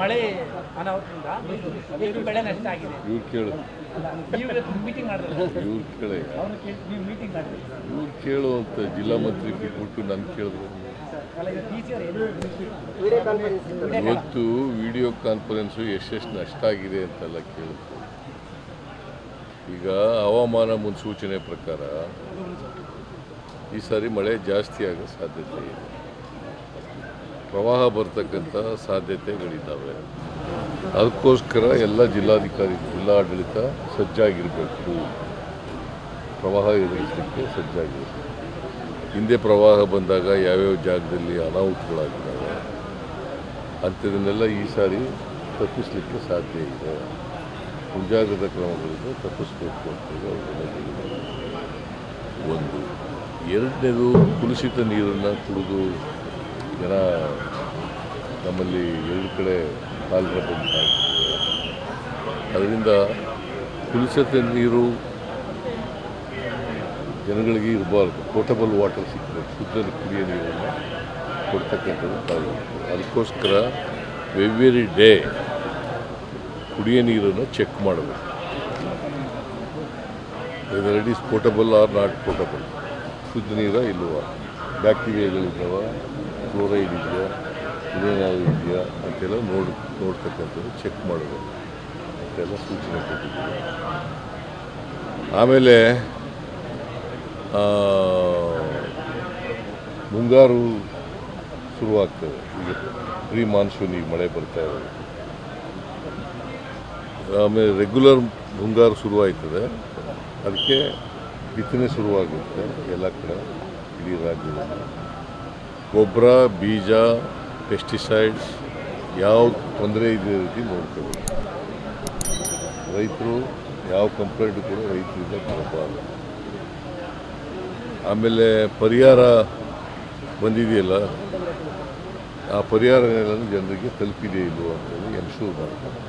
ಮಳೆ ಅನಾಹುತದಿಂದ ಎಷ್ಟು ಬೆಳೆ ನಷ್ಟ ಆಗಿದೆ. ಇವ್ರು ಕೇಳು. ನೀವು ಮೀಟಿಂಗ್ ಮಾಡಿದ್ರೆ ಇವ್ರು ಕೇಳಿ ಅವ್ರು ಕೇಳಿ ನೀವು ಮೀಟಿಂಗ್ ಮಾಡಿದ್ರಿ ಇವ್ರು ಕೇಳು ಅಂತ ಜಿಲ್ಲಾ ಮಂತ್ರಿ ಕೊಟ್ಟು ನಾನು ಕೇಳಿದ್ರು. ಇವತ್ತು ವಿಡಿಯೋ ಕಾನ್ಫರೆನ್ಸು ಎಷ್ಟೆಷ್ಟು ನಷ್ಟ ಆಗಿದೆ ಅಂತೆಲ್ಲ ಕೇಳಿದ್ರು ಈಗ ಹವಾಮಾನ ಮುನ್ಸೂಚನೆ ಪ್ರಕಾರ ಈ ಸಾರಿ ಮಳೆ ಜಾಸ್ತಿ ಆಗೋ ಸಾಧ್ಯತೆ ಇದೆ. ಪ್ರವಾಹ ಬರ್ತಕ್ಕಂಥ ಸಾಧ್ಯತೆಗಳಿದ್ದಾವೆ. ಅದಕ್ಕೋಸ್ಕರ ಎಲ್ಲ ಜಿಲ್ಲಾಧಿಕಾರಿ, ಜಿಲ್ಲಾಡಳಿತ ಸಜ್ಜಾಗಿರಬೇಕು. ಪ್ರವಾಹ ಎದುರಿಸಲಿಕ್ಕೆ ಸಜ್ಜಾಗಿರಬೇಕು. ಹಿಂದೆ ಪ್ರವಾಹ ಬಂದಾಗ ಯಾವ್ಯಾವ ಜಾಗದಲ್ಲಿ ಅನಾಹುತಗಳಾಗಿದ್ದಾವೆ, ಅಂಥದನ್ನೆಲ್ಲ ಈ ಸಾರಿ ತಪ್ಪಿಸಲಿಕ್ಕೆ ಸಾಧ್ಯ ಇದೆ. ಮುಂಜಾಗ್ರತಾ ಕ್ರಮಗಳಿಂದ ತಪ್ಪಿಸಬೇಕು ಅವ್ರಿಗೆಲ್ಲ ಒಂದು. ಎರಡನೇದು, ಕುಲುಷಿತ ನೀರನ್ನು ಕುಡಿದು ಜನ ನಮ್ಮಲ್ಲಿ ಎರಡು ಕಡೆ ಕಾಲರ ಅದರಿಂದ ಕುಳಿಸತೆ ನೀರು ಜನಗಳಿಗೆ ಇರಬಾರ್ದು. ಪೋರ್ಟಬಲ್ ವಾಟರ್ ಸಿಗ್ತದೆ. ಶುದ್ಧ ಕುಡಿಯ ನೀರನ್ನು ಕೊಡ್ತಕ್ಕಂಥದ್ದು ಕಾಯಬೇಕು ಅದಕ್ಕೋಸ್ಕರ ಎವ್ರಿ ಡೇ ಕುಡಿಯ ನೀರನ್ನು ಚೆಕ್ ಮಾಡಬೇಕು. Whether it is portable or not portable ಶುದ್ಧ ನೀರ ಇಲ್ವ ಬ್ಯಾಕ್ಟೀರಿಯಾಗಳಿದ್ದಾವ ಕ್ಲೋರೈಡ್ ಇದೆಯಾ ಇದೆಯಾ ಅಂತೆಲ್ಲ ನೋಡಿ, ನೋಡ್ತಕ್ಕಂಥದ್ದು ಚೆಕ್ ಮಾಡೋದು. ಅಂತೆಲ್ಲ ಸೂಚನೆ ಕೊಟ್ಟಿದ್ದೀವಿ. ಆಮೇಲೆ ಮುಂಗಾರು ಶುರುವಾಗ್ತದೆ. ಈಗ ಪ್ರೀ ಮಾನ್ಸೂನ್ ಈಗ ಮಳೆ ಬರ್ತಾ ಇರೋದು ಆಮೇಲೆ ರೆಗ್ಯುಲರ್ ಮುಂಗಾರು ಶುರುವಾಯ್ತದೆ. ಅದಕ್ಕೆ ಬಿತ್ತನೆ ಶುರುವಾಗುತ್ತೆ ಎಲ್ಲ ಕಡೆ ಇಡೀ ರಾಜ್ಯದಲ್ಲಿ. ಗೊಬ್ಬರ, ಬೀಜ ಪೆಸ್ಟಿಸೈಡ್ಸ್ ಯಾವ ತೊಂದರೆ ಇದೆ ರೀತಿ ನೋಡ್ಕೋಬೇಕು. ರೈತರು ಯಾವ ಕಂಪ್ಲೇಂಟ್ ಕೂಡ ರೈತರಿಂದ ಬರಬಾರ್ದು ಆಮೇಲೆ ಪರಿಹಾರ ಬಂದಿದೆಯಲ್ಲ, ಆ ಪರಿಹಾರ ಜನರಿಗೆ ತಲುಪಿದೆ ಇಲ್ವೋ ಅಂತೇಳಿ ಎನ್ಶೂರ್ ಮಾಡಬೇಕು